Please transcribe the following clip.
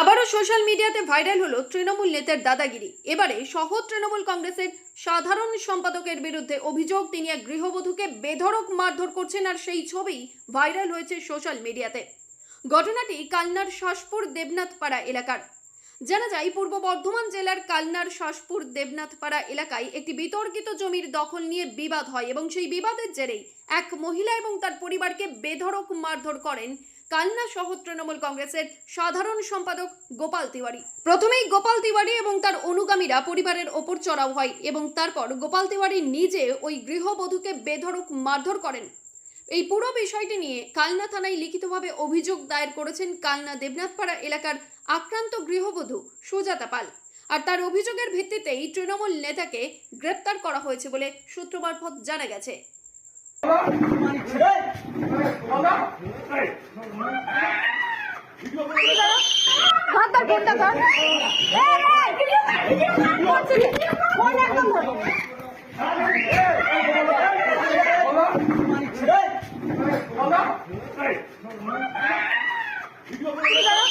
আবারও সোশ্যাল মিডিয়াতে ভাইরাল হলো তৃণমূল নেতার দাদাগিরি। এবারে সহ তৃণমূল কংগ্রেসের সাধারণ সম্পাদকের বিরুদ্ধে অভিযোগ, তিনি এক গৃহবধূকে বেধরক মারধর করছেন আর সেই ছবি ভাইরাল হয়েছে সোশ্যাল মিডিয়াতে। ঘটনাটি কালনার শাসপুর দেবনাথ পাড়া এলাকার। জানা যায়, পূর্ব বর্ধমান জেলার কালনার শাসপুর দেবনাথপাড়া এলাকায় একটি বিতর্কিত জমির দখল নিয়ে বিবাদ হয় এবং সেই বিবাদের জেরেই এক মহিলা এবং তার পরিবারকে বেধড়ক মারধর করেন কালনা শহর তৃণমূল কংগ্রেসের সাধারণ সম্পাদক গোপাল তিওয়ারি। প্রথমেই গোপাল তিওয়ারি এবং তার অনুগামীরা পরিবারের ওপর চড়াও হয় এবং তারপর গোপাল তিওয়ারি নিজে ওই গৃহবধূকে বেধড়ক মারধর করেন। এই পুরো বিষয়টি নিয়ে কালনা থানায় লিখিতভাবে অভিযোগ দায়ের করেছেন কালনা দেবনাথপাড়া এলাকার আক্রান্ত গৃহবধূ সুজাতা পাল আর তার অভিযোগের ভিত্তিতেই তৃণমূল নেতাকে গ্রেপ্তার করা হয়েছে বলে সূত্র মারফত জানা গেছে হাতটা ফোনটা ধর এই, এই,